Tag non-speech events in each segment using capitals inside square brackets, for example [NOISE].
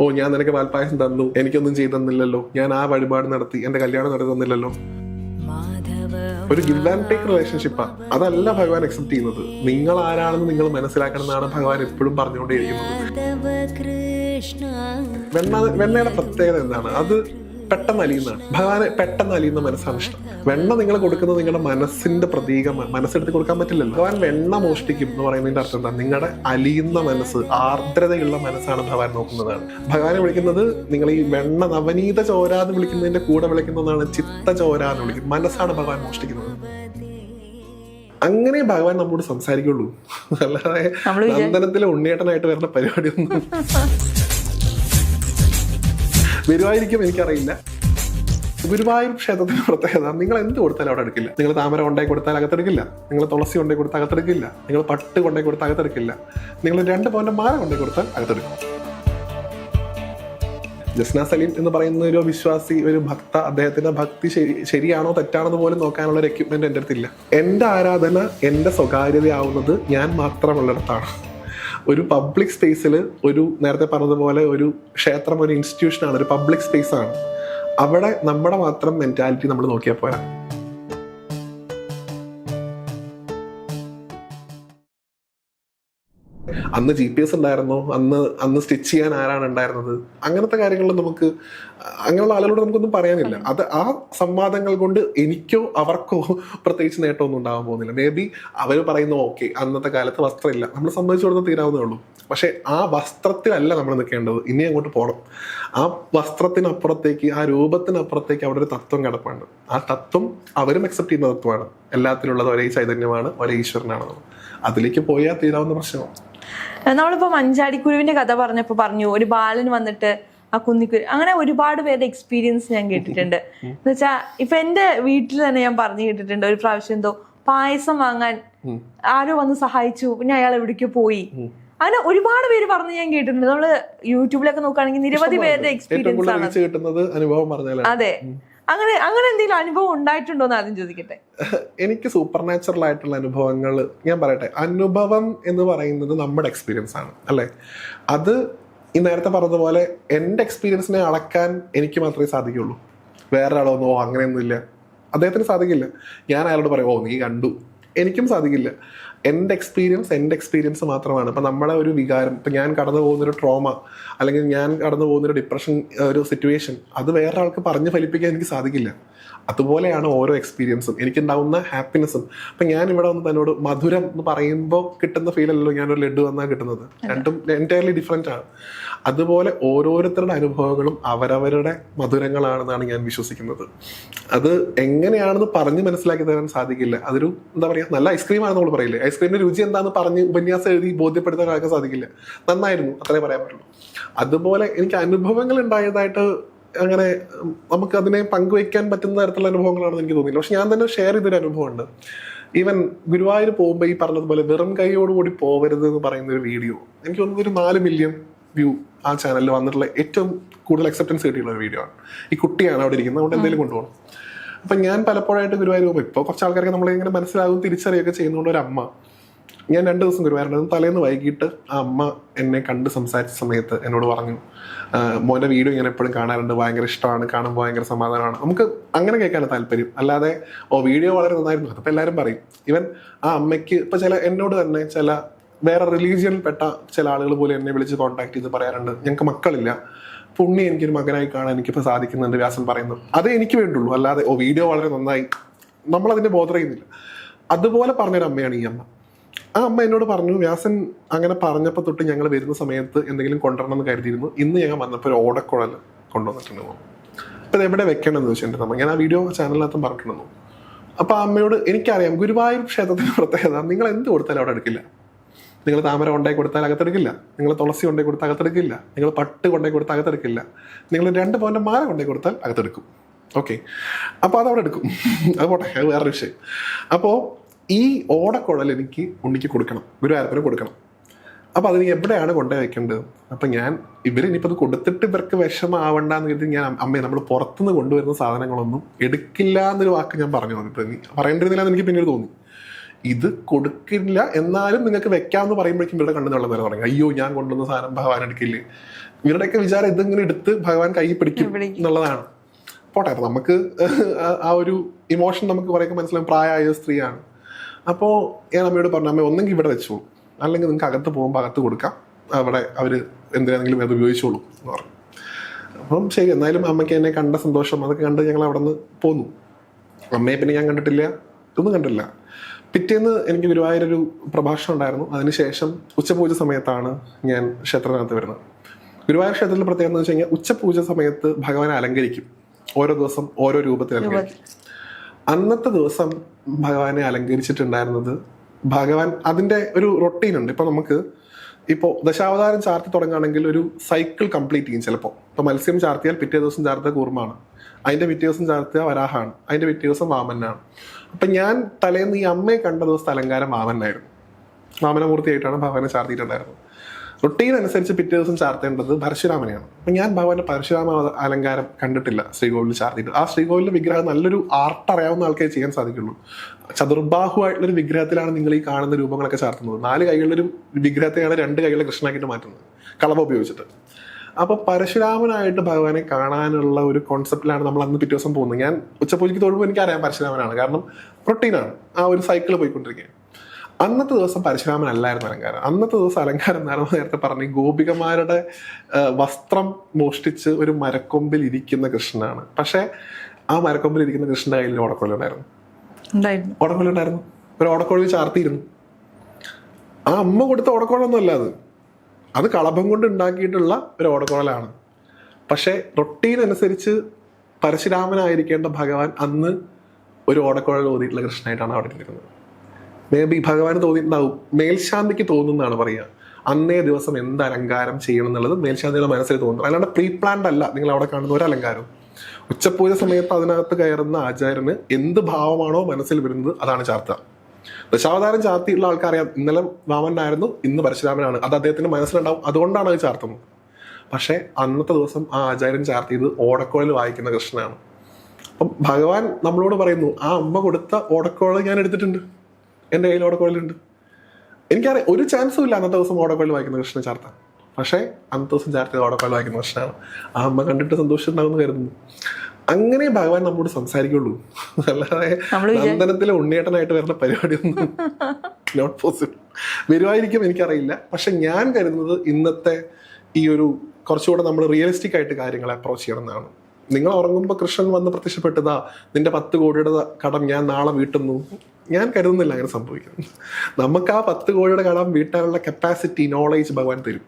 ഓ ഞാൻ നിനക്ക് പാൽപ്പായസം തന്നു. എനിക്കൊന്നും ചെയ്തു തന്നില്ലല്ലോ. ഞാൻ ആ വഴിപാട് നടത്തി. എന്റെ കല്യാണം നടത്തി തന്നില്ലല്ലോ. ഒരു ഗിവ് ആൻഡ് ടേക്ക് റിലേഷൻഷിപ്പാ അതല്ല ഭഗവാൻ അക്സെപ്റ്റ് ചെയ്യുന്നത്. നിങ്ങൾ ആരാണെന്ന് നിങ്ങൾ മനസ്സിലാക്കണം എന്നാണ് ഭഗവാൻ എപ്പോഴും പറഞ്ഞുകൊണ്ടേയിരിക്കുന്നത്. വെണ്ണ വെണ്ണയുടെ പ്രത്യേകത എന്താണ്? അത് പെട്ടെന്ന് അലിയുന്നതാണ് ഭഗവാന് പെട്ടെന്ന് അലിയുന്ന മനസ്സാണ് ഇഷ്ടം. വെണ്ണ നിങ്ങൾ കൊടുക്കുന്നത് നിങ്ങളുടെ മനസ്സിന്റെ പ്രതീകമാണ് മനസ്സെടുത്ത് കൊടുക്കാൻ പറ്റില്ലല്ലോ. ഭഗവാൻ വെണ്ണ മോഷ്ടിക്കും എന്ന് പറയുന്നതിന്റെ അർത്ഥം എന്താ? നിങ്ങളുടെ അലിയുന്ന മനസ്സ് ആർദ്രതയുള്ള മനസ്സാണ് ഭഗവാൻ നോക്കുന്നതാണ്. ഭഗവാനെ വിളിക്കുന്നത് നിങ്ങൾ ഈ വെണ്ണ നവനീത ചോര എന്ന് വിളിക്കുന്നതിന്റെ കൂടെ വിളിക്കുന്നതാണ് ചിത്ത ചോര എന്ന് വിളിക്കുന്നത്. മനസ്സാണ് ഭഗവാൻ മോഷ്ടിക്കുന്നത്. അങ്ങനെ ഭഗവാൻ നമ്മോട് സംസാരിക്കുള്ളൂ. അല്ലാതെ നന്ദനത്തിലെ ഉണ്ണിയേട്ടനായിട്ട് വരുന്ന പരിപാടിയൊന്നും വരുമായിരിക്കും എനിക്കറിയില്ല. ഗുരുവായൂർ ക്ഷേത്രത്തിന്റെ പ്രത്യേകത നിങ്ങൾ എന്ത് കൊടുത്താലും അവിടെ എടുക്കില്ല. നിങ്ങൾ താമര കൊണ്ടായി കൊടുത്താൽ അകത്തെടുക്കില്ല. നിങ്ങൾ തുളസി കൊണ്ടേ കൊടുത്താൽ അകത്തെടുക്കില്ല. നിങ്ങൾ പട്ട് കൊണ്ടേ കൊടുത്താൽ അകത്തെടുക്കില്ല. നിങ്ങൾ രണ്ട് പവന്റെ മാല കൊണ്ടേ കൊടുത്താൽ അകത്തെടുക്കും. ജസ്ന സലീം എന്ന് പറയുന്ന ഒരു വിശ്വാസി ഒരു ഭക്ത അദ്ദേഹത്തിന്റെ ഭക്തി ശരി ശരിയാണോ തെറ്റാണോ പോലും നോക്കാനുള്ള ഒരു എക്യുപ്മെന്റ് എന്റെ അടുത്തില്ല. എന്റെ ആരാധന എന്റെ സ്വകാര്യതയാവുന്നത് ഞാൻ മാത്രമുള്ളിടത്താണ്. ഒരു പബ്ലിക് സ്പേസിൽ ഒരു നേരത്തെ പറഞ്ഞതുപോലെ ഒരു ക്ഷേത്രം ഒരു ഇൻസ്റ്റിറ്റ്യൂഷനാണ് ഒരു പബ്ലിക് സ്പേസ് ആണ്. അവിടെ നമ്മുടെ മാത്രം മെന്റാലിറ്റി നമ്മൾ നോക്കിയാൽ പോരാ. അന്ന് ജി പി എസ് ഉണ്ടായിരുന്നോ അന്ന് അന്ന് സ്റ്റിച്ച് ചെയ്യാൻ ആരാണ് ഉണ്ടായിരുന്നത്? അങ്ങനത്തെ കാര്യങ്ങളിൽ നമുക്ക് അങ്ങനെയുള്ള ആളുകളോട് നമുക്കൊന്നും പറയാനില്ല. അത് ആ സംവാദങ്ങൾ കൊണ്ട് എനിക്കോ അവർക്കോ പ്രത്യേകിച്ച് നേട്ടമൊന്നും ഉണ്ടാകാൻ പോകുന്നില്ല. മേ ബി അവർ പറയുന്നു ഓക്കെ അന്നത്തെ കാലത്ത് വസ്ത്രമില്ല. നമ്മൾ സമ്മതിച്ചു കൊടുത്താൽ തീരാവുന്നേ ഉള്ളൂ. പക്ഷേ ആ വസ്ത്രത്തിലല്ല നമ്മൾ നിൽക്കേണ്ടത്. ഇനി അങ്ങോട്ട് പോകണം ആ വസ്ത്രത്തിനപ്പുറത്തേക്ക് ആ രൂപത്തിനപ്പുറത്തേക്ക് അവിടെ ഒരു തത്വം കിടപ്പുണ്ട്. ആ തത്വം അവരും അക്സെപ്റ്റ് ചെയ്യുന്ന തത്വമാണ്. എല്ലാത്തിലുള്ളത് ഒരേ ചൈതന്യമാണ് ഒരേ ഈശ്വരനാണെന്നുള്ളത്. അതിലേക്ക് പോയാൽ തീരാവുന്ന പ്രശ്നമാണ്. നമ്മളിപ്പോ മഞ്ചാടിക്കുരുവിന്റെ കഥ പറഞ്ഞപ്പോ പറഞ്ഞു ഒരു ബാലൻ വന്നിട്ട് ആ കുന്നിക്കുരു അങ്ങനെ ഒരുപാട് പേരുടെ എക്സ്പീരിയൻസ് ഞാൻ കേട്ടിട്ടുണ്ട്. എന്ന് വെച്ചാ ഇപ്പൊ എന്റെ വീട്ടിൽ തന്നെ ഞാൻ പറഞ്ഞു കേട്ടിട്ടുണ്ട് ഒരു പ്രാവശ്യം എന്തോ പായസം വാങ്ങാൻ ആരോ വന്ന് സഹായിച്ചു പിന്നെ അയാൾ എവിടേക്കോ പോയി. അങ്ങനെ ഒരുപാട് പേര് പറഞ്ഞ് ഞാൻ കേട്ടിട്ടുണ്ട്. നമ്മൾ യൂട്യൂബിലൊക്കെ നോക്കുകയാണെങ്കിൽ നിരവധി പേരുടെ എക്സ്പീരിയൻസ് ആണ്. അനുഭവം അതെ. അങ്ങനെ അങ്ങനെ എന്തെങ്കിലും അനുഭവം ഉണ്ടായിട്ടുണ്ടോ എന്ന് ആദ്യം ചോദിക്കട്ടെ. എനിക്ക് സൂപ്പർ നാച്ചുറൽ ആയിട്ടുള്ള അനുഭവങ്ങൾ ഞാൻ പറയട്ടെ. അനുഭവം എന്ന് പറയുന്നത് നമ്മുടെ എക്സ്പീരിയൻസ് ആണ് അല്ലെ? അത് ഈ നേരത്തെ പറഞ്ഞതുപോലെ എന്റെ എക്സ്പീരിയൻസിനെ അളക്കാൻ എനിക്ക് മാത്രമേ സാധിക്കുള്ളൂ. വേറെ ആളൊന്നും ഓ അങ്ങനെയൊന്നുമില്ല. അദ്ദേഹത്തിന് സാധിക്കില്ല. ഞാൻ അയാളോട് പറയും ഓ നീ കണ്ടു. എനിക്കും സാധിക്കില്ല. എന്റെ എക്സ്പീരിയൻസ് എന്റെ എക്സ്പീരിയൻസ് മാത്രമാണ്. ഇപ്പം നമ്മളെ ഒരു വികാരം ഇപ്പം ഞാൻ കടന്നു പോകുന്നൊരു ട്രോമ അല്ലെങ്കിൽ ഞാൻ കടന്നു പോകുന്നൊരു ഡിപ്രഷൻ ഒരു സിറ്റുവേഷൻ അത് വേറൊരാൾക്ക് പറഞ്ഞു പറഞ്ഞ് ഫലിപ്പിക്കാൻ എനിക്ക് സാധിക്കില്ല. അതുപോലെയാണ് ഓരോ എക്സ്പീരിയൻസും എനിക്കുണ്ടാവുന്ന ഹാപ്പിനെസ്സും അപ്പം ഞാൻ ഇവിടെ വന്ന് തന്നോട് മധുരം എന്ന് പറയുമ്പോൾ കിട്ടുന്ന ഫീൽ അല്ലല്ലോ ഞാനൊരു ലഡു വന്നാൽ കിട്ടുന്നത്. രണ്ടും എന്റയർലി ഡിഫറെന്റ് ആണ്. അതുപോലെ ഓരോരുത്തരുടെ അനുഭവങ്ങളും അവരവരുടെ മധുരങ്ങളാണെന്നാണ് ഞാൻ വിശ്വസിക്കുന്നത്. അത് എങ്ങനെയാണെന്ന് പറഞ്ഞ് മനസ്സിലാക്കി തരാൻ സാധിക്കില്ല. അതൊരു എന്താ പറയുക നല്ല ഐസ്ക്രീമാണ് നമ്മൾ പറയില്ലേ? ഐസ്ക്രീമിന്റെ രുചി എന്താണെന്ന് പറഞ്ഞ് ഉപന്യാസം എഴുതി ബോധ്യപ്പെടുത്താൻ ആർക്കും സാധിക്കില്ല. നന്നായിരുന്നു അത്രേ പറയാൻ പറ്റുള്ളൂ. അതുപോലെ എനിക്ക് അനുഭവങ്ങൾ ഉണ്ടായതായിട്ട് അങ്ങനെ നമുക്ക് അതിനെ പങ്കുവയ്ക്കാൻ പറ്റുന്ന തരത്തിലുള്ള അനുഭവങ്ങളാണെന്ന് എനിക്ക് തോന്നിയില്ല. പക്ഷെ ഞാൻ തന്നെ ഷെയർ ചെയ്തൊരു അനുഭവമുണ്ട്. ഈവൻ ഗുരുവായൂർ പോകുമ്പോൾ ഈ പറഞ്ഞതുപോലെ വെറും കൈയോടുകൂടി പോകരുത് എന്ന് പറയുന്ന ഒരു വീഡിയോ എനിക്ക് തോന്നുന്നത് ഒരു നാല് മില്യൺ വ്യൂ ആ ചാനലിൽ വന്നിട്ടുള്ള ഏറ്റവും കൂടുതൽ അക്സെപ്റ്റൻസ് കിട്ടിയുള്ള ഒരു വീഡിയോ ആണ്. ഈ കുട്ടിയാണ് അവിടെ ഇരിക്കുന്നത്. അതുകൊണ്ട് എന്തെങ്കിലും കൊണ്ടുപോകണം. അപ്പൊ ഞാൻ പലപ്പോഴായിട്ട് ഗുരുവായൂർ പോകുമ്പോൾ ഇപ്പോൾ കുറച്ച് ആൾക്കാർക്ക് നമ്മളെ ഇങ്ങനെ മനസ്സിലാകും തിരിച്ചറിയുകയൊക്കെ ചെയ്യുന്നതുകൊണ്ട് ഒരു അമ്മ ഞാൻ രണ്ട് ദിവസം ഗുരുവായൂരുണ്ടായിരുന്നു തലേന്ന് വൈകിട്ട് ആ അമ്മ എന്നെ കണ്ട് സംസാരിച്ച സമയത്ത് എന്നോട് പറഞ്ഞു മോന്റെ വീഡിയോ ഞാൻ എപ്പോഴും കാണാറുണ്ട്. ഭയങ്കര ഇഷ്ടമാണ്. കാണുമ്പോൾ ഭയങ്കര സമാധാനമാണ്. നമുക്ക് അങ്ങനെ കേൾക്കാനാണ് താല്പര്യം. അല്ലാതെ ഓ വീഡിയോ വളരെ നന്നായിരുന്നു. അതപ്പോൾ എല്ലാവരും പറയും. ഇവൻ ആ അമ്മയ്ക്ക് ഇപ്പോൾ ചില എന്നോട് തന്നെ ചില വേറെ റിലീജിയനിൽപ്പെട്ട ചില ആളുകൾ പോലും എന്നെ വിളിച്ച് കോൺടാക്ട് ചെയ്ത് പറയാറുണ്ട്. ഞങ്ങൾക്ക് മക്കളില്ല. പുണ്ണി എനിക്കൊരു മകനായി കാണാൻ എനിക്കിപ്പോൾ സാധിക്കുന്നുണ്ട് വ്യാസൻ പറയുന്നു. അതേ എനിക്ക് വേണ്ടുള്ളൂ അല്ലാതെ ഓ വീഡിയോ വളരെ നന്നായി. നമ്മൾ ബോധറിയുന്നില്ല അതുപോലെ പറഞ്ഞൊരു അമ്മയാണ് ഈ അമ്മ. ആ അമ്മ എന്നോട് പറഞ്ഞു വ്യാസൻ അങ്ങനെ പറഞ്ഞപ്പോൾ തൊട്ട് ഞങ്ങൾ വരുന്ന സമയത്ത് എന്തെങ്കിലും കൊണ്ടുവരണം എന്ന് കരുതിയിരുന്നു. ഇന്ന് ഞങ്ങൾ വന്നപ്പോൾ ഒരു ഓടക്കുഴൽ കൊണ്ടുവന്നിട്ടുണ്ട് അപ്പോൾ എവിടെ വെക്കണമെന്ന് ചോദിച്ചിട്ടുണ്ട് നമ്മൾ ഞാൻ ആ വീഡിയോ ചാനലിനകത്തും പറഞ്ഞിട്ടുണ്ടെന്നു അപ്പൊ ആ അമ്മയോട് എനിക്കറിയാം ഗുരുവായൂർ ക്ഷേത്രത്തിന്റെ പ്രത്യേകത. നിങ്ങൾ എന്ത് കൊടുത്താലും അവിടെ എടുക്കില്ല നിങ്ങൾ താമര കൊണ്ടേ കൊടുത്താൽ അകത്തെടുക്കില്ല. നിങ്ങൾ തുളസി കൊണ്ടേ കൊടുത്താൽ അകത്തെടുക്കില്ല. നിങ്ങൾ പട്ട് കൊണ്ടായി കൊടുത്താൽ അകത്തെടുക്കില്ല. നിങ്ങൾ രണ്ട് പവന്റെ മാല കൊണ്ടായി കൊടുത്താൽ അകത്തെടുക്കും. ഓക്കെ. അപ്പോൾ അത് അവിടെ എടുക്കും. അത് പോട്ടെ വേറൊരു വിഷയം. അപ്പോൾ ഈ ഓടക്കുഴൽ എനിക്ക് ഉണ്ണിക്ക് കൊടുക്കണം ഗുരുവായൂരപ്പന് കൊടുക്കണം. അപ്പോൾ അതിന് എവിടെയാണ് കൊണ്ടുപോയി വെക്കേണ്ടത്? അപ്പം ഞാൻ ഇവരിനിപ്പോൾ അത് കൊടുത്തിട്ട് ഇവർക്ക് വിഷമാവണ്ടെന്ന് കരുതി ഞാൻ അമ്മയെ നമ്മൾ പുറത്തുനിന്ന് കൊണ്ടുവരുന്ന സാധനങ്ങളൊന്നും എടുക്കില്ല എന്നൊരു വാക്ക് ഞാൻ പറഞ്ഞു തോന്നി പറയേണ്ടിരുന്നില്ല എന്ന് എനിക്ക് പിന്നീട് തോന്നി. ഇത് കൊടുക്കില്ല എന്നാലും നിങ്ങൾക്ക് വെക്കാമെന്ന് പറയുമ്പോഴേക്കും ഇവരുടെ കണ്ണു തള്ളുന്ന തുടങ്ങി. അയ്യോ ഞാൻ കൊണ്ടുവന്ന സാധനം ഭഗവാൻ എടുക്കില്ലേ? ഇവരുടെയൊക്കെ വിചാരം ഇതിങ്ങനെ എടുത്ത് ഭഗവാൻ കൈ പിടിക്കും. എന്നുള്ളതാണ്. പോട്ടെ നമുക്ക് ആ- ഒരു ഇമോഷൻ നമുക്ക് കുറേയൊക്കെ മനസ്സിലാവും. പ്രായമായ സ്ത്രീയാണ്. അപ്പോൾ ഞാൻ അമ്മയോട് പറഞ്ഞു അമ്മ ഒന്നെങ്കിൽ ഇവിടെ വെച്ചോളൂ അല്ലെങ്കിൽ നിങ്ങൾക്ക് അകത്ത് പോകുമ്പോൾ അകത്ത് കൊടുക്കാം. അവിടെ അവർ എന്തിനാണെങ്കിലും അത് ഉപയോഗിച്ചോളൂ എന്ന് പറഞ്ഞു. അപ്പം ശരി എന്നാലും അമ്മയ്ക്ക് എന്നെ കണ്ട സന്തോഷം. അതൊക്കെ കണ്ട് ഞങ്ങൾ അവിടെ നിന്ന് പോന്നു. അമ്മയെ പിന്നെ ഞാൻ കണ്ടിട്ടില്ല ഒന്നും കണ്ടില്ല. പിറ്റേന്ന് എനിക്ക് ഗുരുവായൂരൊരു പ്രഭാഷണം ഉണ്ടായിരുന്നു. അതിനുശേഷം ഉച്ചപൂജ സമയത്താണ് ഞാൻ ക്ഷേത്രത്തിനകത്ത് വരുന്നത്. ഗുരുവായൂർ ക്ഷേത്രത്തിൽ പ്രത്യേകത എന്ന് വെച്ച് കഴിഞ്ഞാൽ ഉച്ചപൂജ സമയത്ത് ഭഗവാനെ അലങ്കരിക്കും. ഓരോ ദിവസം ഓരോ രൂപത്തിൽ അലങ്കരിക്കും. അന്നത്തെ ദിവസം ഭഗവാനെ അലങ്കരിച്ചിട്ടുണ്ടായിരുന്നത് ഭഗവാൻ അതിന്റെ ഒരു റൊട്ടീൻ ഉണ്ട്. ഇപ്പൊ നമുക്ക് ഇപ്പോൾ ദശാവതാരം ചാർത്തി തുടങ്ങുകയാണെങ്കിൽ ഒരു സൈക്കിൾ കംപ്ലീറ്റ് ചെയ്യും ചിലപ്പോൾ ഇപ്പോൾ മത്സ്യം ചാർത്തിയാൽ പിറ്റേ ദിവസം ചാർത്തിയ കൂർമാണ് അതിന്റെ പിറ്റേ ദിവസം ചാർത്തിയ വരാഹാണ് അതിന്റെ പിറ്റേ ദിവസം വാമനാണ് അപ്പൊ ഞാൻ തലേന്ന് ഈ അമ്മയെ കണ്ട ദിവസത്തെ അലങ്കാരം വാമനായിരുന്നു വാമനമൂർത്തിയായിട്ടാണ് ഭഗവാനെ ചാർത്തിയിട്ടുണ്ടായിരുന്നത്. റുട്ടീൻ അനുസരിച്ച് പിറ്റേ ദിവസം ചാർത്തേണ്ടത് പരശുരാമനെയാണ്. അപ്പൊ ഞാൻ ഭഗവാന്റെ പരശുരാമ അലങ്കാരം കണ്ടിട്ടില്ല ശ്രീകോവിലിൽ ചാർത്തിയിട്ട്. ആ ശ്രീകോവിലിന്റെ വിഗ്രഹം നല്ലൊരു ആർട്ട് അറിയാവുന്ന ആൾക്കേ ചെയ്യാൻ സാധിക്കുള്ളൂ. ചതുർബാഹുവായിട്ടുള്ളൊരു വിഗ്രഹത്തിലാണ് നിങ്ങൾ ഈ കാണുന്ന രൂപങ്ങളൊക്കെ ചാർത്തുന്നത്. നാല് കൈകളിലൊരു വിഗ്രഹത്തെയാണ് രണ്ട് കൈകളെ കൃഷ്ണനാക്കിയിട്ട് മാറ്റുന്നത്. കളവ ഉപയോഗിച്ചിട്ട്. അപ്പൊ പരശുരാമനായിട്ട് ഭഗവാനെ കാണാനുള്ള ഒരു കോൺസെപ്റ്റിലാണ് നമ്മൾ അന്ന് പിറ്റേ ദിവസം പോകുന്നത്. ഞാൻ ഉച്ചപൂജയ്ക്ക് തൊഴുമ്പോൾ എനിക്കറിയാം പരശുരാമനാണ്. കാരണം പ്രൊട്ടീനാണ് ആ ഒരു സൈക്കിൾ പോയിക്കൊണ്ടിരിക്കുക അന്നത്തെ ദിവസം പരശുരാമൻ അല്ലായിരുന്നു അലങ്കാരം. അന്നത്തെ ദിവസം അലങ്കാരം എന്നാണ് നേരത്തെ പറഞ്ഞു ഗോപികമാരുടെ വസ്ത്രം മോഷ്ടിച്ച് ഒരു മരക്കൊമ്പിൽ ഇരിക്കുന്ന കൃഷ്ണനാണ്. പക്ഷെ ആ മരക്കൊമ്പിൽ ഇരിക്കുന്ന കൃഷ്ണന്റെ കയ്യിൽ ഓടക്കൊള്ളി ഉണ്ടായിരുന്നു. ഓടക്കൊള്ളി ഉണ്ടായിരുന്നു. ഒരു ഓടക്കൊള്ളി ചാർത്തിയിരുന്നു. ആ അമ്മ കൊടുത്ത ഓടക്കൊളൊന്നുമല്ല അത്. അത് കളഭം കൊണ്ട് ഉണ്ടാക്കിയിട്ടുള്ള ഒരു ഓടക്കോളലാണ് പക്ഷെ റൊട്ടീൻ അനുസരിച്ച് പരശുരാമനായിരിക്കേണ്ട ഭഗവാൻ അന്ന് ഒരു ഓടക്കുഴൽ ഓതിയിട്ടുള്ള കൃഷ്ണനായിട്ടാണ് അവിടെ ഇരിക്കുന്നത്. മേ ബി ഭഗവാന് തോന്നിയിട്ടുണ്ടാവും. മേൽശാന്തിക്ക് തോന്നുന്നതാണ് പറയുക. അന്നേ ദിവസം എന്ത് അലങ്കാരം ചെയ്യണം എന്നുള്ളത് മേൽശാന്തിയുടെ മനസ്സിൽ തോന്നുന്നു. അല്ലാണ്ട് പ്രീ പ്ലാൻഡ് അല്ല. നിങ്ങൾ അവിടെ കാണുന്ന ഒരു അലങ്കാരം. ഉച്ചപൂജ സമയത്ത് അതിനകത്ത് കയറുന്ന ആചാര്യന് എന്ത് ഭാവമാണോ മനസ്സിൽ വരുന്നത് അതാണ് ചാർത്ത. ദശാവതാരം ചാർത്തിയുള്ള ആൾക്കാരെ ഇന്നലെ വാമനായിരുന്നു ഇന്ന് പരശുരാമനാണ്. അത് അദ്ദേഹത്തിന്റെ മനസ്സിലുണ്ടാവും. അതുകൊണ്ടാണ് അത് ചാർത്തുന്നത്. പക്ഷേ അന്നത്തെ ദിവസം ആ ആചാര്യൻ ചാർത്തിയത് ഓടക്കോളിൽ വായിക്കുന്ന കൃഷ്ണനാണ്. അപ്പം ഭഗവാൻ നമ്മളോട് പറയുന്നു ആ അമ്മ കൊടുത്ത ഓടക്കോൾ ഞാൻ എടുത്തിട്ടുണ്ട്. എന്റെ കയ്യിൽ ഓടക്കോളിലുണ്ട്. എനിക്കറിയാം ഒരു ചാൻസും ഇല്ല അന്നത്തെ ദിവസം ഓടക്കോളിൽ വായിക്കുന്ന കൃഷ്ണ ചാർത്താൻ പക്ഷേ അന്നത്തെ ദിവസം ചാർത്തിയത് ഓടക്കോളിൽ വായിക്കുന്ന കൃഷ്ണനാണ്. ആ അമ്മ കണ്ടിട്ട് സന്തോഷിച്ചിട്ടുണ്ടാവുമെന്ന് കരുതുന്നു. അങ്ങനെ ഭഗവാൻ നമ്മോട് സംസാരിക്കുള്ളൂ. അല്ലാതെ നന്ദനത്തിലെ ഉണ്ണിയേട്ടനായിട്ട് വരുന്ന പരിപാടിയൊന്നും നോട്ട് പോസിബിൾ വരുമായിരിക്കും എനിക്കറിയില്ല. പക്ഷെ ഞാൻ കരുതുന്നത് ഇന്നത്തെ ഈ ഒരു കുറച്ചുകൂടെ നമ്മൾ റിയലിസ്റ്റിക് ആയിട്ട് കാര്യങ്ങൾ അപ്രോച്ച് ചെയ്യണം എന്നാണ്. നിങ്ങൾ ഉറങ്ങുമ്പോൾ കൃഷ്ണൻ വന്ന് പ്രത്യക്ഷപ്പെട്ടതാ നിന്റെ പത്ത് കോടിയുടെ കടം ഞാൻ നാളെ വീട്ടുന്നു. ഞാൻ കരുതുന്നില്ല അങ്ങനെ സംഭവിക്കുന്നത് നമുക്ക് ആ പത്ത് കോടിയുടെ കടം വീട്ടാനുള്ള കപ്പാസിറ്റി നോളേജ് ഭഗവാൻ തരും.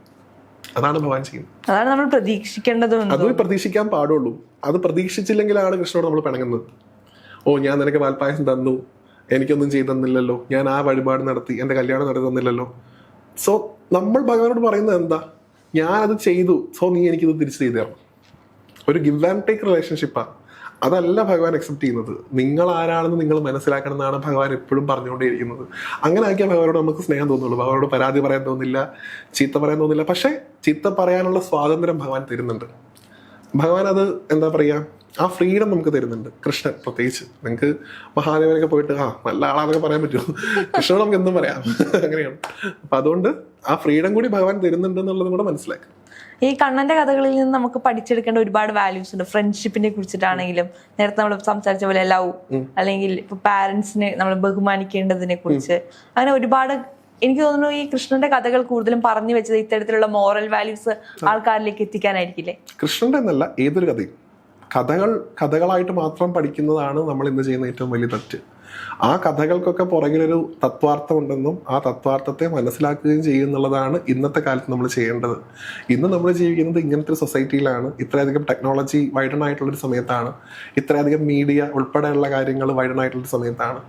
അതാണ് ഭഗവാൻ ചെയ്യുന്നത്. അതാണ് നമ്മൾ പ്രതീക്ഷിക്കേണ്ടത് അത് പ്രതീക്ഷിക്കാൻ പാടുള്ളൂ. അത് പ്രതീക്ഷിച്ചില്ലെങ്കിലാണ് കൃഷ്ണനോട് നമ്മൾ പിണങ്ങുന്നത്. ഓ ഞാൻ നിനക്ക് പാൽപ്പായസം തന്നു. എനിക്കൊന്നും ചെയ്തു തന്നില്ലല്ലോ. ഞാൻ ആ വഴിപാട് നടത്തി. എന്റെ കല്യാണം നടത്തി തന്നില്ലല്ലോ. സോ നമ്മൾ ഭഗവാനോട് പറയുന്നത് എന്താ? ഞാൻ അത് ചെയ്തു. സോ നീ എനിക്കിത് തിരിച്ചു ചെയ്തു തരണം ഒരു ഗിവ് ആൻഡ് ടേക്ക് റിലേഷൻഷിപ്പാണ് അതല്ല ഭഗവാൻ അക്സെപ്റ്റ് ചെയ്യുന്നത്. നിങ്ങൾ ആരാണെന്ന് നിങ്ങൾ മനസ്സിലാക്കണം എന്നാണ് ഭഗവാൻ എപ്പോഴും പറഞ്ഞുകൊണ്ടേയിരിക്കുന്നത്. അങ്ങനെ ആക്കിയാൽ ഭഗവാനോട് നമുക്ക് സ്നേഹം തോന്നുള്ളൂ. ഭഗവാനോട് പരാതി പറയാൻ തോന്നില്ല ചീത്ത പറയാൻ തോന്നില്ല. പക്ഷേ ചീത്ത പറയാനുള്ള സ്വാതന്ത്ര്യം ഭഗവാൻ തരുന്നുണ്ട്. ഭഗവാൻ അത് എന്താ പറയുക ആ ഫ്രീഡം നമുക്ക് തരുന്നുണ്ട്. കൃഷ്ണൻ പ്രത്യേകിച്ച്. നിങ്ങൾക്ക് മഹാദേവനൊക്കെ പോയിട്ട് ആ നല്ല ആളാന്നൊക്കെ പറയാൻ പറ്റുമോ? കൃഷ്ണനോട് നമുക്ക് എന്തും പറയാം. അങ്ങനെയാണ്. അപ്പൊ അതുകൊണ്ട് ആ ഫ്രീഡം കൂടി ഭഗവാൻ തരുന്നുണ്ട് എന്നുള്ളതും കൂടെ മനസ്സിലാക്കുക ഈ കണ്ണന്റെ കഥകളിൽ നിന്ന് നമുക്ക് പഠിച്ചെടുക്കേണ്ട ഒരുപാട് വാല്യൂസ് ഉണ്ട്. ഫ്രണ്ട്ഷിപ്പിനെ കുറിച്ചിട്ടാണെങ്കിലും നേരത്തെ നമ്മൾ സംസാരിച്ച പോലെ ലവ് അല്ലെങ്കിൽ ഇപ്പൊ പാരന്റ്സിനെ നമ്മൾ ബഹുമാനിക്കേണ്ടതിനെ കുറിച്ച്. അങ്ങനെ ഒരുപാട് എനിക്ക് തോന്നുന്നു ഈ കൃഷ്ണന്റെ കഥകൾ കൂടുതലും പറഞ്ഞു വെച്ചത് ഇത്തരത്തിലുള്ള മോറൽ വാല്യൂസ് ആൾക്കാരിലേക്ക് എത്തിക്കാനായിരിക്കില്ലേ? കൃഷ്ണന്റെ എന്നല്ല ഏതൊരു കഥയും. കഥകൾ കഥകളായിട്ട് മാത്രം പഠിക്കുന്നതാണ് നമ്മൾ ഇന്ന് ചെയ്യുന്ന ഏറ്റവും വലിയ തെറ്റ്. ആ കഥകൾക്കൊക്കെ പുറകിലൊരു തത്വാർത്ഥം ഉണ്ടെന്നും ആ തത്വാർത്ഥത്തെ മനസ്സിലാക്കുകയും ചെയ്യുന്നുള്ളതാണ് ഇന്നത്തെ കാലത്ത് നമ്മൾ ചെയ്യേണ്ടത്. ഇന്ന് നമ്മൾ ജീവിക്കുന്നത് ഇങ്ങനത്തെ ഒരു സൊസൈറ്റിയിലാണ്. ഇത്രയധികം ടെക്നോളജി വൈഡൻ ആയിട്ടുള്ളൊരു സമയത്താണ്. ഇത്രയധികം മീഡിയ ഉൾപ്പെടെയുള്ള കാര്യങ്ങൾ വൈഡൻ ആയിട്ടുള്ളൊരു സമയത്താണ്.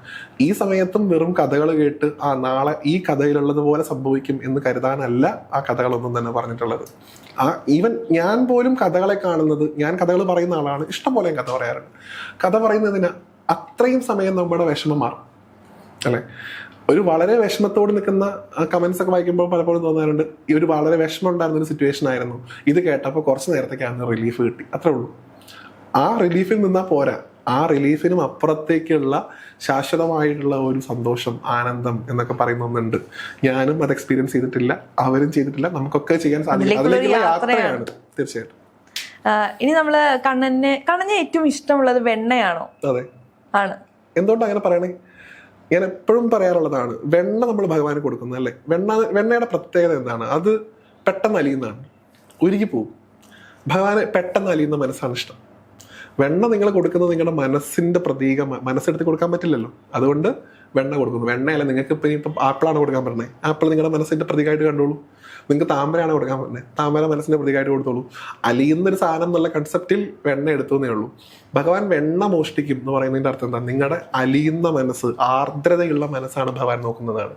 ഈ സമയത്തും വെറും കഥകൾ കേട്ട് ആ നാളെ ഈ കഥയിലുള്ളതുപോലെ സംഭവിക്കും എന്ന് കരുതാനല്ല ആ കഥകളൊന്നും തന്നെ പറഞ്ഞിട്ടുള്ളത്. ആ ഈവൻ ഞാൻ പോലും കഥകളെ കാണുന്നത് ഞാൻ കഥകൾ പറയുന്ന ആളാണ്. ഇഷ്ടം പോലെ കഥ പറയാറുണ്ട്. കഥ പറയുന്നതിന് അത്രയും സമയം നമ്മുടെ വിഷമം മാറും. അല്ലെ? ഒരു വളരെ വിഷമത്തോട് നിൽക്കുന്ന കമൻസ് ഒക്കെ വായിക്കുമ്പോൾ പലപ്പോഴും തോന്നാറുണ്ട് ഈ ഒരു വളരെ വിഷമം ഉണ്ടായിരുന്ന ഒരു സിറ്റുവേഷൻ ആയിരുന്നു. ഇത് കേട്ടപ്പോൾ കുറച്ച് നേരത്തേക്കാണ് റിലീഫ് കിട്ടി. അത്രേ ഉള്ളൂ. ആ റിലീഫിൽ നിന്നാ പോരാ. ആ റിലീഫിനും അപ്പുറത്തേക്കുള്ള ശാശ്വതമായിട്ടുള്ള ഒരു സന്തോഷം ആനന്ദം എന്നൊക്കെ പറയുന്ന ഒന്നുണ്ട് ഞാനും അത് എക്സ്പീരിയൻസ് ചെയ്തിട്ടില്ല. അവരും ചെയ്തിട്ടില്ല. നമുക്കൊക്കെ ചെയ്യാൻ സാധിക്കും അതിലേക്കുള്ള. യാത്രയാണ്. തീർച്ചയായിട്ടും. ഇനി നമ്മൾ കണ്ണനെ കണ്ണന് ഏറ്റവും ഇഷ്ടമുള്ളത് വെണ്ണയാണോ? അതെ. ആണ്. എന്തുകൊണ്ട് അങ്ങനെ പറയണേ? ഞാൻ എപ്പോഴും പറയാറുള്ളതാണ് വെണ്ണ നമ്മൾ ഭഗവാന് കൊടുക്കുന്നത് അല്ലേ? വെണ്ണ വെണ്ണയുടെ പ്രത്യേകത എന്താണ്? അത് പെട്ടെന്ന് അലിയുന്നതാണ്. ഉരുകി പോവും. ഭഗവാന് പെട്ടെന്ന് അലിയുന്ന മനസ്സാണ് ഇഷ്ടം. വെണ്ണ നിങ്ങൾ കൊടുക്കുന്നത് നിങ്ങളുടെ മനസ്സിന്റെ പ്രതീകം മനസ്സെടുത്ത് കൊടുക്കാൻ പറ്റില്ലല്ലോ. അതുകൊണ്ട് വെണ്ണ കൊടുക്കുന്നു. വെണ്ണയല്ല നിങ്ങൾക്ക് ഇപ്പം ഇപ്പം ആപ്പിളാണ് കൊടുക്കാൻ പറഞ്ഞത് ആപ്പിൾ നിങ്ങളുടെ മനസ്സിന്റെ പ്രതികായിട്ട് കണ്ടോളൂ. നിങ്ങൾക്ക് താമരയാണ് കൊടുക്കാൻ പറഞ്ഞത് താമര മനസ്സിന്റെ പ്രതികായിട്ട് കൊടുത്തോളൂ. അലിയുന്നൊരു സാധനം എന്നുള്ള കൺസെപ്റ്റിൽ വെണ്ണ എടുത്തു എന്നേ ഉള്ളൂ. ഭഗവാൻ വെണ്ണ മോഷ്ടിക്കും എന്ന് പറയുന്നതിന്റെ അർത്ഥം എന്താ? നിങ്ങളുടെ അലിയുന്ന മനസ്സ് ആർദ്രതയുള്ള മനസ്സാണ് ഭഗവാൻ നോക്കുന്നതാണ്.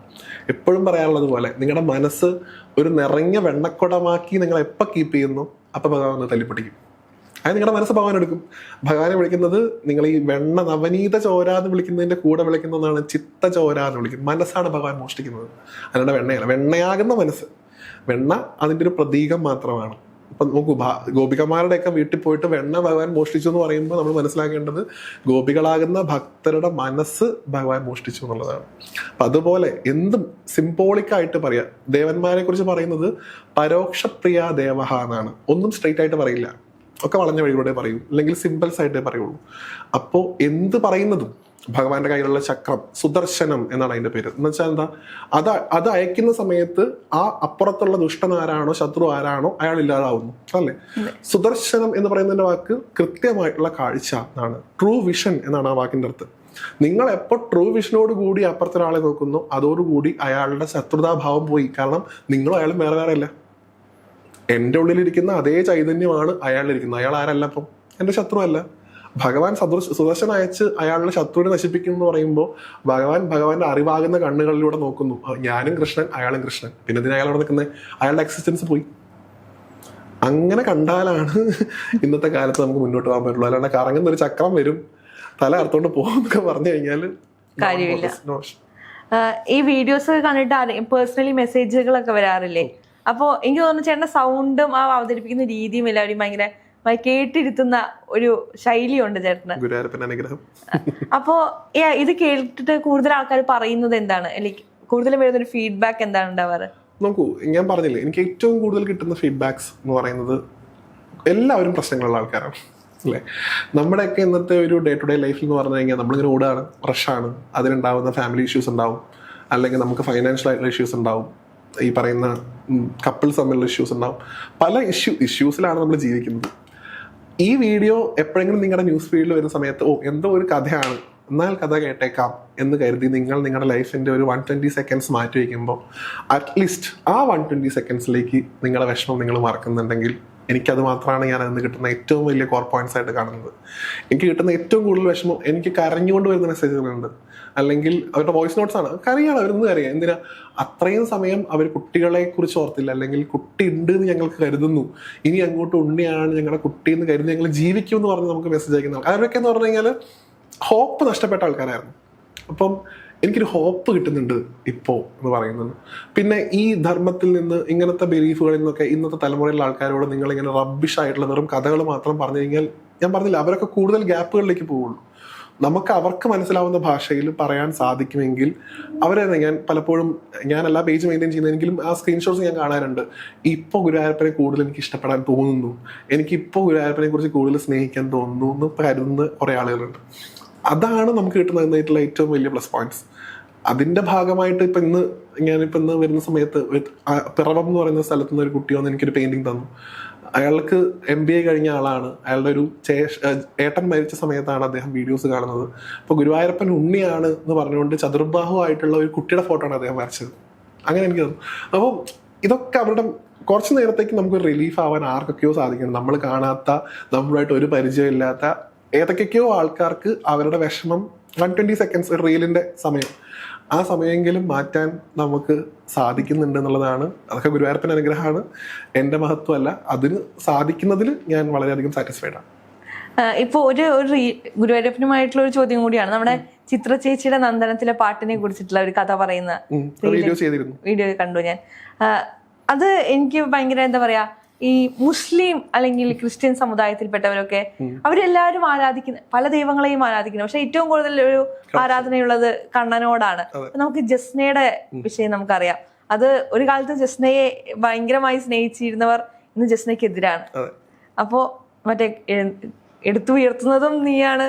എപ്പോഴും പറയാറുള്ളത് പോലെ നിങ്ങളുടെ മനസ്സ് ഒരു നിറഞ്ഞ വെണ്ണക്കുടമാക്കി നിങ്ങൾ എപ്പോൾ കീപ്പ് ചെയ്യുന്നു? അപ്പോൾ ഭഗവാൻ ഒന്ന് തല്ലിപ്പൊട്ടിക്കും. അത് നിങ്ങളുടെ മനസ്സ് എടുക്കും ഭഗവാനെ വിളിക്കുന്നത് നിങ്ങൾ ഈ വെണ്ണ നവനീത ചോര എന്ന് വിളിക്കുന്നതിന്റെ കൂടെ വിളിക്കുന്നതാണ് ചിത്ത ചോര എന്ന് വിളിക്കുന്നത്. മനസ്സാണ് ഭഗവാൻ മോഷ്ടിക്കുന്നത്. അല്ലാണ്ട് വെണ്ണയല്ല. വെണ്ണയാകുന്ന മനസ്സ്. വെണ്ണ അതിന്റെ ഒരു പ്രതീകം മാത്രമാണ്. അപ്പം നോക്കൂ ഗോപികമാരുടെയൊക്കെ വീട്ടിൽ പോയിട്ട് വെണ്ണ ഭഗവാൻ മോഷ്ടിച്ചു എന്ന് പറയുമ്പോൾ നമ്മൾ മനസ്സിലാക്കേണ്ടത് ഗോപികളാകുന്ന ഭക്തരുടെ മനസ്സ് ഭഗവാൻ മോഷ്ടിച്ചു എന്നുള്ളതാണ്. അപ്പൊ അതുപോലെ എന്തും സിംബോളിക്കായിട്ട് പറയാം. ദേവന്മാരെ കുറിച്ച് പറയുന്നത് പരോക്ഷപ്രിയ ദേവഹ എന്നാണ്. ഒന്നും സ്ട്രെയിറ്റ് ആയിട്ട് പറയില്ല. ഒക്കെ വളഞ്ഞ വഴിയിലൂടെ പറയൂ. അല്ലെങ്കിൽ സിമ്പിൾസ് ആയിട്ടേ പറയുള്ളൂ. അപ്പോൾ എന്ത് പറയുന്നതും ഭഗവാന്റെ കയ്യിലുള്ള ചക്രം സുദർശനം എന്നാണ് അതിന്റെ പേര്. എന്ന് വെച്ചാൽ എന്താ? അത് അത് അയക്കുന്ന സമയത്ത് ആ അപ്പുറത്തുള്ള ദുഷ്ടൻ ആരാണോ ശത്രു ആരാണോ അയാൾ ഇല്ലാതാവുന്നു. അല്ലേ? സുദർശനം എന്ന് പറയുന്നതിന്റെ വാക്ക് കൃത്യമായിട്ടുള്ള കാഴ്ച എന്നാണ്. ട്രൂ വിഷൻ എന്നാണ് ആ വാക്കിന്റെ അർത്ഥം. നിങ്ങൾ എപ്പോൾ ട്രൂ വിഷനോട് കൂടി അപ്പുറത്തൊരാളെ നോക്കുന്നു അതോടുകൂടി അയാളുടെ ശത്രുതാഭാവം പോയി. കാരണം നിങ്ങളും അയാളും വേറെ വേറെ അല്ല എന്റെ ഉള്ളിലിരിക്കുന്ന അതേ ചൈതന്യമാണ് അയാളിലിരിക്കുന്നത്. അയാൾ ആരല്ല അപ്പം? എന്റെ ശത്രുവല്ല. ഭഗവാൻ സദൃശ സുദർശൻ അയച്ച് അയാളുടെ ശത്രുവിനെ നശിപ്പിക്കും എന്ന് പറയുമ്പോൾ ഭഗവാൻ ഭഗവാന്റെ അറിവാകുന്ന കണ്ണുകളിലൂടെ നോക്കുന്നു. ഞാനും കൃഷ്ണൻ അയാളും കൃഷ്ണൻ. പിന്നെ ഇതിന് അയാൾ അവിടെ നിൽക്കുന്നത് അയാളുടെ എക്സിസ്റ്റൻസ് പോയി. അങ്ങനെ കണ്ടാലാണ് [LAUGHS] ഇന്നത്തെ കാലത്ത് നമുക്ക് മുന്നോട്ട് പോകാൻ പറ്റുള്ളൂ. അല്ലാണ്ട് കറങ്ങുന്ന ഒരു ചക്രം വരും. തല അർത്ഥോണ്ട് പോകും എന്നൊക്കെ പറഞ്ഞു കഴിഞ്ഞാൽ കാര്യമില്ല. ഈ വീഡിയോസ് കണ്ടിട്ട് പേഴ്സണലി മെസ്സേജുകളൊക്കെ വരാറില്ലേ? അപ്പോ എനിക്ക് തോന്നുന്നു ചേട്ടന്റെ സൗണ്ടും ആ അവതരിപ്പിക്കുന്ന രീതിയും എല്ലാവരും ഭയങ്കര ഭയ- കേട്ടിരുത്തുന്ന ഒരു ശൈലിയുണ്ട് ചേട്ടന്. അനുഗ്രഹം. അപ്പോ ഇത് കേട്ടിട്ട് കൂടുതൽ ആൾക്കാർ പറയുന്നത് എന്താണ്? ലൈക്ക് കൂടുതലും വരുന്ന ഒരു ഫീഡ്ബാക്ക് എന്താണ് ഉണ്ടാവാറ്? നോക്കൂ ഞാൻ പറഞ്ഞില്ലേ എനിക്ക് ഏറ്റവും കൂടുതൽ കിട്ടുന്ന ഫീഡ്ബാക്സ് എന്ന് പറയുന്നത് എല്ലാവരും പ്രശ്നങ്ങളുള്ള ആൾക്കാരാണ്. അല്ലേ? നമ്മുടെയൊക്കെ ഇന്നത്തെ ഒരു ഡേ ടു ഡേ ലൈഫിൽ എന്ന് പറഞ്ഞു കഴിഞ്ഞാൽ നമ്മളിങ്ങനെ ഓടാണ് റഷാണ് അതിനുണ്ടാവുന്ന ഫാമിലി ഇഷ്യൂസ് ഉണ്ടാവും. അല്ലെങ്കിൽ നമുക്ക് ഫൈനാൻഷ്യൽ ആയിട്ടുള്ള ഇഷ്യൂസ് ഉണ്ടാവും. ഈ പറയുന്ന കപ്പിൾസ് തമ്മിലുള്ള ഇഷ്യൂസ് ഉണ്ടാവും. പല ഇഷ്യൂ ഇഷ്യൂസിലാണ് നമ്മൾ ജീവിക്കുന്നത്. ഈ വീഡിയോ എപ്പോഴെങ്കിലും നിങ്ങളുടെ ന്യൂസ് ഫീഡിൽ വരുന്ന സമയത്ത് ഓ എന്തോ ഒരു കഥയാണ്. എന്നാൽ കഥ കേട്ടേക്കാം എന്ന് കരുതി നിങ്ങൾ നിങ്ങളുടെ ലൈഫിന്റെ ഒരു വൺ ട്വന്റി സെക്കൻഡ്സ് മാറ്റി വയ്ക്കുമ്പോൾ അറ്റ്ലീസ്റ്റ് ആ വൺ ട്വന്റി സെക്കൻഡ്സിലേക്ക് നിങ്ങളുടെ വിഷമം നിങ്ങൾ മറക്കുന്നുണ്ടെങ്കിൽ എനിക്കത് മാത്രമാണ് ഞാൻ അതിന് കിട്ടുന്ന ഏറ്റവും വലിയ കോർ പോയിന്റ്സ് ആയിട്ട് കാണുന്നത്. എനിക്ക് കിട്ടുന്ന ഏറ്റവും കൂടുതൽ വിഷമം എനിക്ക് കരഞ്ഞുകൊണ്ട് വരുന്ന മെസ്സേജുകളുണ്ട് അല്ലെങ്കിൽ അവരുടെ വോയിസ് നോട്ട്സ് ആണ്. കറിയാണ് അവരൊന്നും അറിയാം. എന്തിനാ? അത്രയും സമയം അവർ കുട്ടികളെ കുറിച്ച് ഓർത്തില്ല. അല്ലെങ്കിൽ കുട്ടി ഉണ്ട് എന്ന് ഞങ്ങൾക്ക് കരുതുന്നു. ഇനി അങ്ങോട്ട് ഉണ്ണിയാണ് ഞങ്ങളുടെ കുട്ടി എന്ന് കരുതി ഞങ്ങൾ ജീവിക്കും എന്ന് പറഞ്ഞ് നമുക്ക് മെസ്സേജ് അയക്കുന്ന ആൾക്കാർ അവരൊക്കെ എന്ന് പറഞ്ഞു കഴിഞ്ഞാൽ ഹോപ്പ് നഷ്ടപ്പെട്ട ആൾക്കാരായിരുന്നു. അപ്പം എനിക്കൊരു ഹോപ്പ് കിട്ടുന്നുണ്ട് ഇപ്പോൾ എന്ന് പറയുന്നത്. പിന്നെ ഈ ധർമ്മത്തിൽ നിന്ന് ഇങ്ങനത്തെ ബിലീഫുകളിൽ നിന്നൊക്കെ ഇന്നത്തെ തലമുറയിലുള്ള ആൾക്കാരോട് നിങ്ങൾ ഇങ്ങനെ റബ്ബിഷ് ആയിട്ടുള്ള വെറും കഥകൾ മാത്രം പറഞ്ഞു കഴിഞ്ഞാൽ ഞാൻ പറഞ്ഞില്ല. അവരൊക്കെ കൂടുതൽ ഗ്യാപ്പുകളിലേക്ക് പോവുള്ളൂ നമുക്ക് അവർക്ക് മനസ്സിലാവുന്ന ഭാഷയിൽ പറയാൻ സാധിക്കുമെങ്കിൽ അവരെ ഞാൻ പലപ്പോഴും ഞാനല്ല പേജ് മെയിന്റെയിൻ ചെയ്യുന്നതെങ്കിലും ആ സ്ക്രീൻഷോട്ട്സ് ഞാൻ കാണാറുണ്ട്. ഇപ്പോൾ ഗുരുവായൂരപ്പനെ കൂടുതൽ എനിക്ക് ഇഷ്ടപ്പെടാൻ തോന്നുന്നു. എനിക്ക് ഇപ്പോൾ ഗുരുവായൂരപ്പനെ കുറിച്ച് കൂടുതൽ സ്നേഹിക്കാൻ തോന്നുന്നു എന്ന് കരുതുന്ന കുറേ ആളുകളുണ്ട്. അതാണ് നമുക്ക് കിട്ടുന്നതായിട്ടുള്ള ഏറ്റവും വലിയ പ്ലസ് പോയിന്റ്സ് അതിന്റെ ഭാഗമായിട്ട് ഇപ്പൊ ഇന്ന് ഞാനിപ്പോ ഇന്ന് വരുന്ന സമയത്ത് പിറവം എന്ന് പറയുന്ന സ്ഥലത്ത് നിന്ന് ഒരു കുട്ടി വന്ന് എനിക്കൊരു പെയിന്റിങ് തന്നു. അയാൾക്ക് എം ബി എ കഴിഞ്ഞ ആളാണ്. അയാളുടെ ഒരു ഏട്ടൻ മരിച്ച സമയത്താണ് അദ്ദേഹം വീഡിയോസ് കാണുന്നത്. അപ്പോൾ ഗുരുവായൂരപ്പൻ ഉണ്ണിയാണ് എന്ന് പറഞ്ഞുകൊണ്ട് ചതുർബാഹു ആയിട്ടുള്ള ഒരു കുട്ടിയുടെ ഫോട്ടോ ആണ് അദ്ദേഹം വരച്ചത്. അങ്ങനെ എനിക്ക് തോന്നുന്നു. അപ്പോൾ ഇതൊക്കെ അവരുടെ കുറച്ച് നേരത്തേക്ക് നമുക്ക് റിലീഫ് ആവാൻ ആർക്കൊക്കെയോ സാധിക്കണം. നമ്മൾ കാണാത്ത നമ്മളുമായിട്ട് ഒരു പരിചയമില്ലാത്ത ഏതൊക്കെയൊക്കെയോ ആൾക്കാർക്ക് അവരുടെ വിഷമം വൺ ട്വന്റി സെക്കൻഡ്സ് റീലിന്റെ സമയം. ആ സമയമെങ്കിലും മാറ്റാൻ നമുക്ക് സാധിക്കുന്നുണ്ട് എന്നുള്ളതാണ്. അതൊക്കെ ഗുരുവായൂരപ്പൻ അനുഗ്രഹമാണ്. എന്റെ മഹത്വമല്ല അതിന് സാധിക്കുന്നതിൽ ഞാൻ വളരെയധികം സാറ്റിസ്ഫൈഡ് ആണ്. ഇപ്പോൾ ഒരു ഒരു ഗുരുവായൂരപ്പനുമായിട്ടുള്ള ഒരു ചോദ്യം കൂടിയാണ്. നമ്മുടെ ചിത്ര ചേച്ചിയുടെ നന്ദനത്തിലെ പാട്ടിനെ കുറിച്ചിട്ടുള്ള ഒരു കഥ പറയുന്ന വീഡിയോ കണ്ടു ഞാൻ. അത് എനിക്ക് ഭയങ്കര എന്താ പറയാ ഈ മുസ്ലിം അല്ലെങ്കിൽ ക്രിസ്ത്യൻ സമുദായത്തിൽപ്പെട്ടവരൊക്കെ അവരെല്ലാവരും ആരാധിക്കുന്ന പല ദൈവങ്ങളെയും ആരാധിക്കുന്നു. പക്ഷെ ഏറ്റവും കൂടുതൽ ഒരു ആരാധനയുള്ളത് കണ്ണനോടാണ്. നമുക്ക് ജസ്നയുടെ വിഷയം നമുക്കറിയാം. അത് ഒരു കാലത്ത് ജസ്നയെ ഭയങ്കരമായി സ്നേഹിച്ചിരുന്നവർ ഇന്ന് ജസ്നയ്ക്കെതിരാണ്. അപ്പോ മറ്റേ എടുത്തു ഉയർത്തുന്നതും നീയാണ്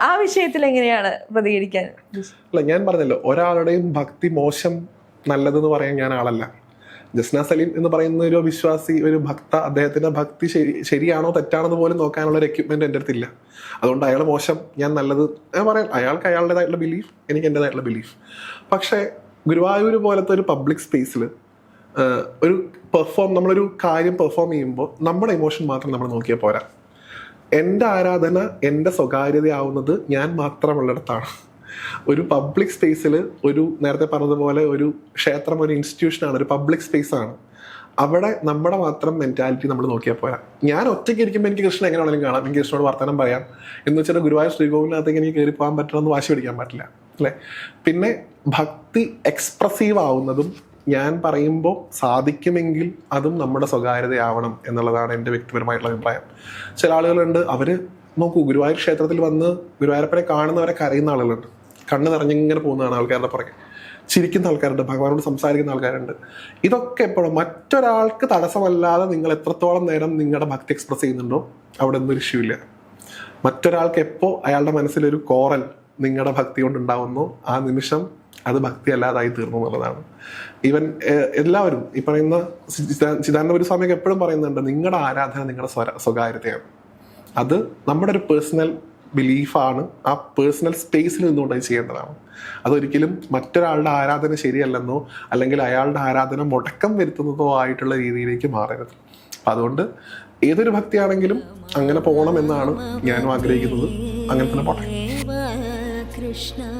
ആ, വിഷയത്തിൽ എങ്ങനെയാണ് പ്രതികരിക്കാൻ അല്ല ഞാൻ പറഞ്ഞല്ലോ ഒരാളുടെയും ഭക്തി മോശം നല്ലതെന്ന് പറയാൻ ഞാൻ ആളല്ല. ജസ്ന സലീം എന്ന് പറയുന്ന ഒരു വിശ്വാസി ഒരു ഭക്ത അദ്ദേഹത്തിന്റെ ഭക്തി ശരി ശരിയാണോ തെറ്റാണോ എന്ന് പോലും നോക്കാനുള്ള ഒരു എക്യുപ്മെന്റ് എന്റെ അടുത്തില്ല. അതുകൊണ്ട് അയാൾ മോശം ഞാൻ നല്ലത് ഞാൻ പറയാം അയാൾക്ക് അയാളുടേതായിട്ടുള്ള ബിലീഫ് എനിക്ക് എന്റെതായിട്ടുള്ള ബിലീഫ് പക്ഷേ ഗുരുവായൂർ പോലത്തെ ഒരു പബ്ലിക് സ്പേസിൽ ഒരു പെർഫോം നമ്മളൊരു കാര്യം പെർഫോം ചെയ്യുമ്പോൾ നമ്മുടെ ഇമോഷൻ മാത്രം നമ്മൾ നോക്കിയാൽ പോരാ. എന്റെ ആരാധന എന്റെ സ്വകാര്യതയാവുന്നത് ഞാൻ മാത്രമുള്ളിടത്താണ്. ഒരു പബ്ലിക് സ്പേസിൽ ഒരു നേരത്തെ പറഞ്ഞതുപോലെ ഒരു ക്ഷേത്രം ഒരു ഇൻസ്റ്റിറ്റ്യൂഷനാണ് ഒരു പബ്ലിക് സ്പേസ് ആണ്. അവിടെ നമ്മുടെ മാത്രം മെന്റാലിറ്റി നമ്മൾ നോക്കിയാൽ പോരാ. ഞാൻ ഒറ്റയ്ക്ക് ഇരിക്കുമ്പോൾ എനിക്ക് കൃഷ്ണൻ എങ്ങനെ വേണമെങ്കിലും കാണാം എനിക്ക് കൃഷ്ണനോട് വർത്തമാനം പറയാം. എന്ന് വെച്ചാൽ ഗുരുവായൂർ ശ്രീകോവിലിനകത്തേക്ക് എനിക്ക് കയറി പോകാൻ പറ്റണമെന്ന് വാശി പിടിക്കാൻ പറ്റില്ല അല്ലേ? പിന്നെ ഭക്തി എക്സ്പ്രസീവ് ആവുന്നതും ഞാൻ പറയുമ്പോൾ സാധിക്കുമെങ്കിൽ അതും നമ്മുടെ സ്വകാര്യതയാവണം എന്നുള്ളതാണ് എന്റെ വ്യക്തിപരമായിട്ടുള്ള അഭിപ്രായം. ചില ആളുകളുണ്ട് അവർ നോക്കൂ ഗുരുവായൂർ ക്ഷേത്രത്തിൽ വന്ന് ഗുരുവായൂരപ്പനെ കാണുന്നവരെ കരയുന്ന ആളുകളുണ്ട്. കണ്ണ് നിറഞ്ഞിങ്ങനെ പോകുന്നതാണ് ആൾക്കാരുടെ പുറകെ. ചിരിക്കുന്ന ആൾക്കാരുണ്ട് ഭഗവാനോട് സംസാരിക്കുന്ന ആൾക്കാരുണ്ട്. ഇതൊക്കെ എപ്പോഴും മറ്റൊരാൾക്ക് തടസ്സമല്ലാതെ നിങ്ങൾ എത്രത്തോളം നേരം നിങ്ങളുടെ ഭക്തി എക്സ്പ്രസ് ചെയ്യുന്നുണ്ടോ അവിടെ ഒന്നും ഇഷ്യൂ ഇല്ല. മറ്റൊരാൾക്ക് എപ്പോൾ അയാളുടെ മനസ്സിലൊരു കോറൽ നിങ്ങളുടെ ഭക്തി കൊണ്ടുണ്ടാവുന്നു ആ നിമിഷം അത് ഭക്തി അല്ലാതായി തീർന്നു എന്നുള്ളതാണ്. ഈവൻ എല്ലാവരും ഈ പറയുന്ന ചിദാ- ചിദാനന്ദപുരി സ്വാമിയൊക്കെ എപ്പോഴും പറയുന്നുണ്ട് നിങ്ങളുടെ ആരാധന നിങ്ങളുടെ സ്വകാര്യതയാണ്. അത് നമ്മുടെ ഒരു പേഴ്സണൽ ബിലീഫാണ് ആ പേഴ്സണൽ സ്പേസിൽ നിന്നുകൊണ്ട് അത് ചെയ്യേണ്ടതാണ്. അതൊരിക്കലും മറ്റൊരാളുടെ ആരാധന ശരിയല്ലെന്നോ അല്ലെങ്കിൽ അയാളുടെ ആരാധന മുടക്കം വരുത്തുന്നതോ ആയിട്ടുള്ള രീതിയിലേക്ക് മാറരുത്. അപ്പം അതുകൊണ്ട് ഏതൊരു ഭക്തിയാണെങ്കിലും അങ്ങനെ പോകണം എന്നാണ് ഞാനും ആഗ്രഹിക്കുന്നത്. അങ്ങനെ തന്നെ പോട്ടെ. കൃഷ്ണ